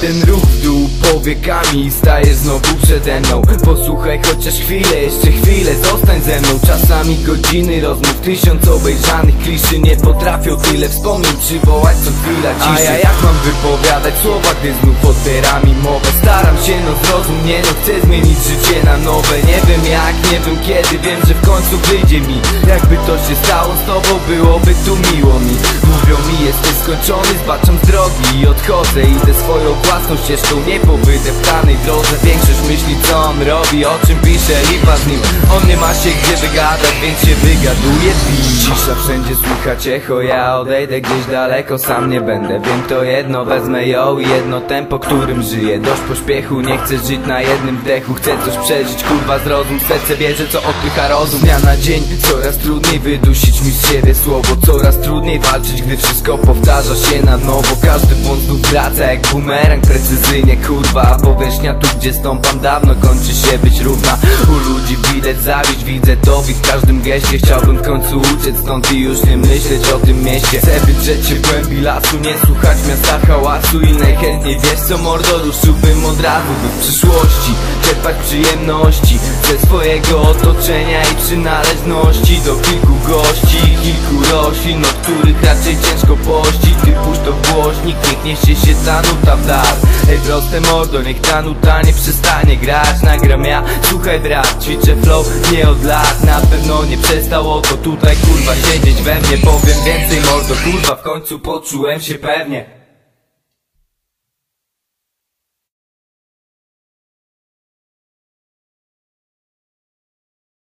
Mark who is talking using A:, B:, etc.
A: Ten ruch w dół powiekami i stajesz znowu przede mną. Posłuchaj chociaż chwilę, jeszcze chwilę, zostań ze mną. Czasami godziny rozmów, tysiąc obejrzanych kliszy Nie potrafią tyle wspomnień przywołać co chwila ciszy. A ja jak mam wypowiadać słowa, gdy znów odbieram mi mowę? Staram się, no zrozum mnie, no chcę zmienić życie na nowe. Nie wiem jak, nie wiem kiedy, wiem, że w końcu wyjdzie mi. Jakby to się stało z tobą, byłoby tu miło mi skończony, zbaczam z drogi i odchodzę Idę swoją własną ścieżką, nie po wydeptanej drodze. Większość myśli co on robi, o czym pisze, lipa z nim On nie ma się gdzie wygadać, więc się wygaduje. Cisza wszędzie słychać echo, ja odejdę gdzieś daleko Sam nie będę, wiem to jedno, wezmę ją i jedno tempo, którym żyję. Dość pośpiechu, nie chcę żyć na jednym dechu Chcę coś przeżyć, kurwa zrozum, serce bierze co odpycha rozum. Dnia na dzień, coraz trudniej wydusić mi z siebie słowo Coraz trudniej walczyć, gdy wszystko powtarza się na nowo. Każdy błąd znów wraca jak bumerang precyzyjnie Kurwa, powierzchnia tu gdzie stąpam dawno kończy się być równa. U ludzi widać zawiść, widzę to w ich każdym geście. Chciałbym w końcu uciec stąd i już nie myśleć o tym mieście. Chcę wydrzeć się w głębi lasu, nie słuchać miasta hałasu I najchętniej wiesz co mordo, ruszyłbym od razu by w przyszłości Czerpać przyjemności ze swojego otoczenia i przynależności Do kilku gości, kilku roślin, od których raczej ciężko pościć. Ty puść to głośnik, niech niesie się ta nuta w dal Ej proste mordo, niech ta nuta nie przestanie grać. Nagram ja, słuchaj brat, ćwiczę flow nie od lat. Na pewno nie przestało to tutaj kurwa siedzieć we mnie. Powiem więcej mordo, kurwa w końcu poczułem się pewnie